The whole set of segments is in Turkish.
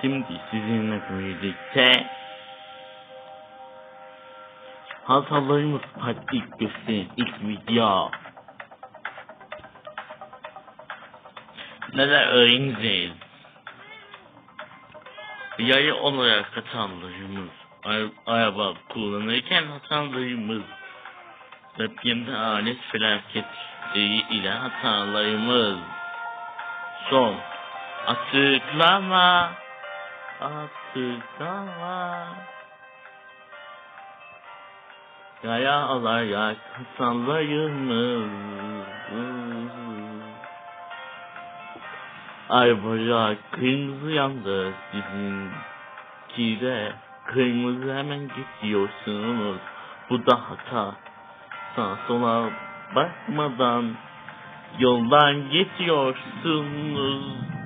Şimdi sizinle birlikte hatalarımız pratik gösterin ilk video. Neler öğreneceğiz? Yayı olarak hatalarımız, ara- araba kullanırken hatalarımız, depremde alet felaketleri ile hatalarımız. Son açıklama, açıklama. Yaya alarak hatalarımız. Arabaya kırmızı yandı sizinki de kırmızı hemen geçiyorsunuz. Bu da hata. Sağa sola bakmadan yoldan geçiyorsunuz.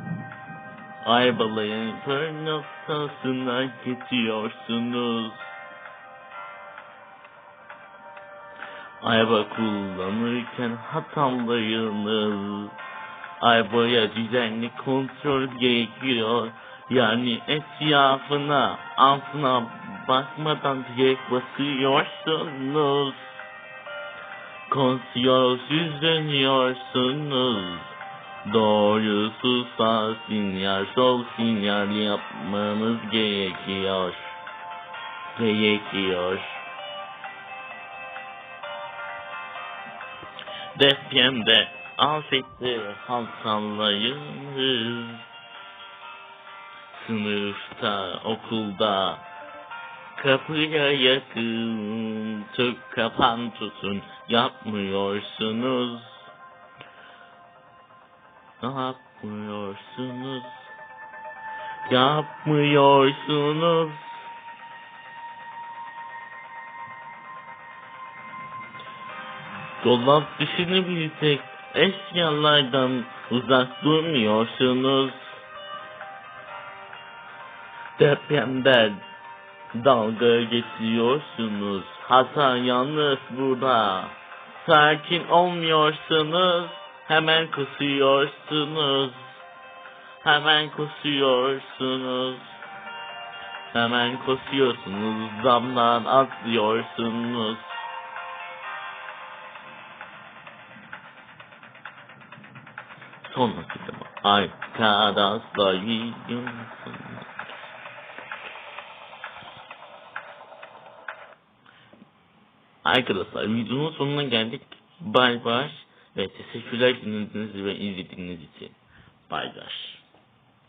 Arabaların kör noktasına geçiyorsunuz. Araba kullanırken hatalarınız Arabaya düzenli kontrol gerekiyor. Yani etrafına, altına bakmadan direkt basıyorsunuz. Kontrolsüz dönüyorsunuz. Doğrusu sağ sinyal, sol sinyal yapmanız gerekiyor. Gerekiyor. Depremde afetli halkalayınız. Sınıfta, okulda, kapıya yakın, Türk kapan tutun, yapmıyorsunuz. Yapmıyorsunuz. Yapmıyorsunuz. Dolap dışını bilsek eşyalardan uzak durmuyorsunuz. Depremde dalga geçiyorsunuz. Hata yalnız burada. Sakin olmuyorsunuz. Hemen kusuyorsunuz. Hemen kusuyorsunuz. Hemen kusuyorsunuz. Damdan atlıyorsunuz. Son açıklama. Arkadaşlar videonun Arkadaşlar videonun sonuna geldik. Bay bay ve teşekkürler dinlediğiniz ve izlediğiniz için. Bay bay.